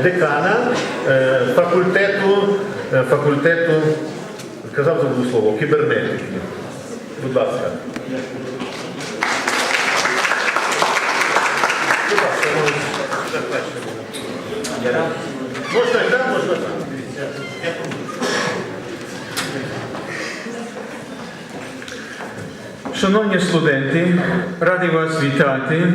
декана е, факультету, е, факультету, сказав забув слово, кібернетики. Будь ласка. Будь ласка, можна. Можна так, можна так. Шановні студенти, радий вас вітати.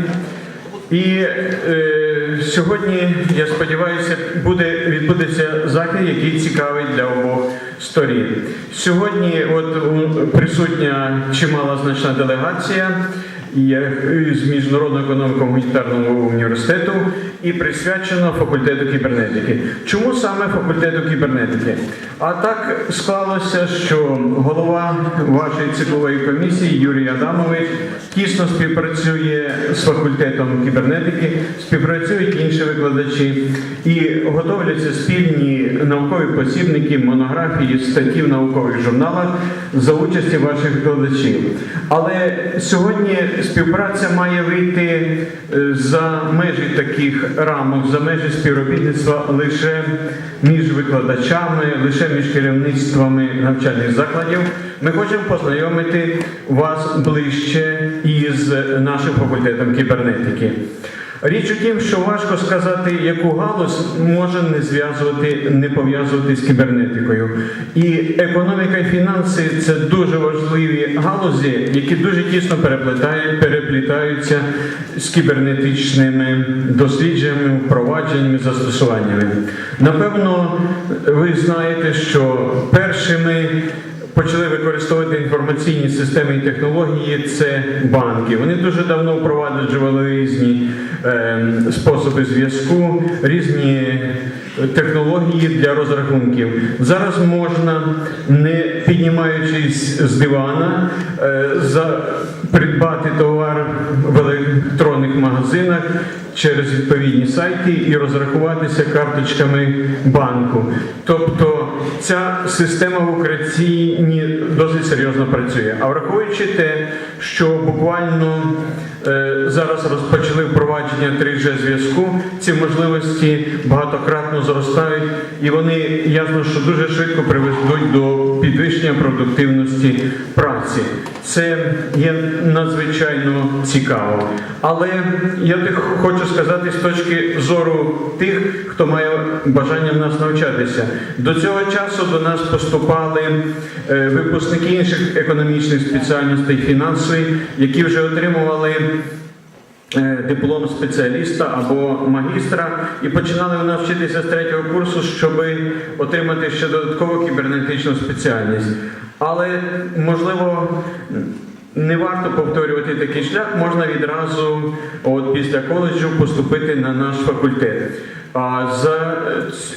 І е, сьогодні, я сподіваюся, буде, відбудеться захід, який цікавий для обох сторін. Сьогодні от, присутня чимала значна делегація е, з Міжнародного економіко-гуманітарного університету і присвячено факультету кібернетики. Чому саме факультету кібернетики? А так склалося, що голова вашої циклової комісії Юрій Адамович тісно співпрацює з факультетом кібернетики, співпрацюють інші викладачі і готовляться спільні наукові посібники, монографії, статті в наукових журналах за участі ваших викладачів. Але сьогодні співпраця має вийти е, за межі таких рамок, за межі співробітництва лише між викладачами, лише між керівництвами навчальних закладів. Ми хочемо познайомити вас ближче із нашим факультетом кібернетики. Річ у тім, що важко сказати, яку галузь може не зв'язувати, не пов'язувати з кібернетикою. І економіка і фінанси це дуже важливі галузі, які дуже тісно переплітаються з кібернетичними дослідженнями, впровадженнями, застосуваннями. Напевно, ви знаєте, що першими почали використовувати інформаційні системи і технології це банки. Вони дуже давно впроваджували різні е, способи зв'язку, різні технології для розрахунків. Зараз можна, не піднімаючись з дивана, е, за, придбати товар в електронних магазинах через відповідні сайти і розрахуватися карточками банку. Тобто ця система в Україні досить серйозно працює. А враховуючи те, що буквально е, зараз розпочали впровадження 3G зв'язку, ці можливості багатократно зростають, і вони ясно, що дуже швидко приведуть до підвищення продуктивності праці. Це є надзвичайно цікаво. Але я хочу сказати з точки зору тих, хто має бажання в нас навчатися. До цього часу до нас поступали е, випускники інших економічних спеціальностей фінансових, які вже отримували. е, Диплом спеціаліста або магістра і починали нас вчитися з третього курсу, щоб отримати ще додаткову кібернетичну спеціальність. Але можливо не варто повторювати такий шлях, можна відразу от після коледжу поступити на наш факультет. А за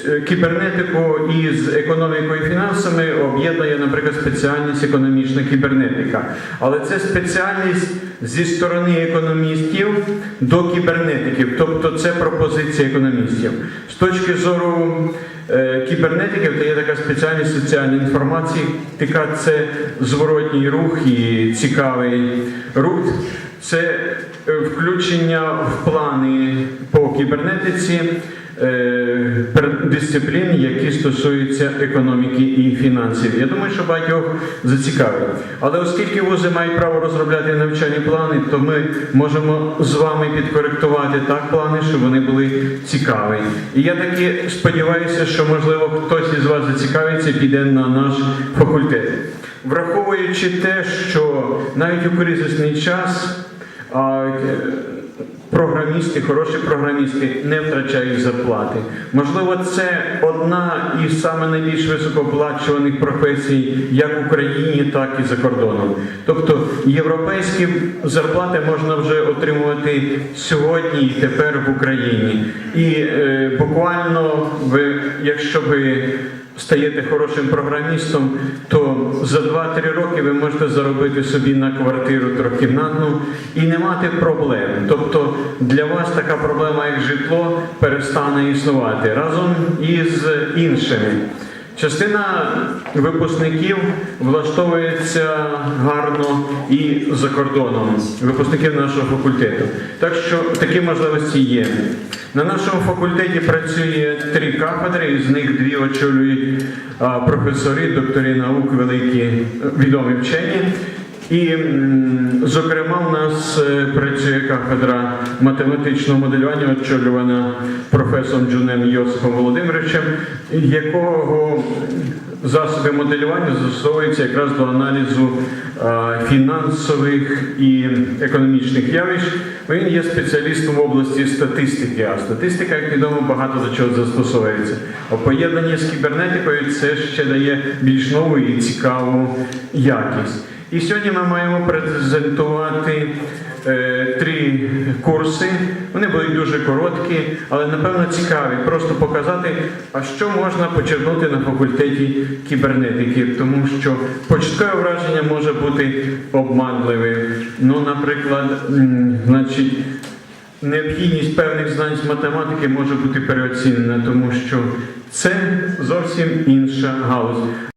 е, кібернетику і з економікою і фінансами об'єднує, наприклад, спеціальність економічна кібернетика. Але це спеціальність зі сторони економістів до кібернетиків, тобто це пропозиція економістів. З точки зору е, кібернетиків, то є така спеціальність соціальної інформації, така це зворотній рух і цікавий рух. Це е, включення в плани по кібернетиці е, дисциплін, які стосуються економіки і фінансів. Я думаю, що багатьох зацікавить. Але оскільки вузи мають право розробляти навчальні плани, то ми можемо з вами підкоректувати так плани, щоб вони були цікаві. І я таки сподіваюся, що можливо хтось із вас зацікавиться, піде на наш факультет. Враховуючи те, що навіть у кризисний час е, програмісти, хороші програмісти не втрачають зарплати. Можливо, це одна із саме найбільш високооплачуваних професій як в Україні, так і за кордоном. Тобто європейські зарплати можна вже отримувати сьогодні і тепер в Україні. І е, буквально якщо ви стаєте хорошим програмістом, то за 2-3 роки ви можете заробити собі на квартиру трьохкімнатну і не мати проблем. Тобто для вас така проблема, як житло, перестане існувати разом із іншими. Частина випускників влаштовується гарно і за кордоном, випускників нашого факультету. Так що такі можливості є. На нашому факультеті працює три кафедри, з них дві очолюють професори, докторі наук, великі е, відомі вчені. І, зокрема, у нас е, працює кафедра математичного моделювання, очолювана професором Джунем Йосипом Володимировичем, якого засоби моделювання застосовуються якраз до аналізу е, фінансових і економічних явищ. Він є спеціалістом в області статистики, а статистика, як відомо, багато до чого застосовується. А поєднання з кібернетикою це ще дає більш нову і цікаву якість. І сьогодні ми маємо презентувати е, три курси. Вони будуть дуже короткі, але напевно цікаві. Просто показати, а що можна почерпнути на факультеті кібернетики, тому що початкове враження може бути обманливим. Ну, наприклад, значить. Необхідність певних знань з математики може бути переоцінена, тому що це зовсім інша галузь.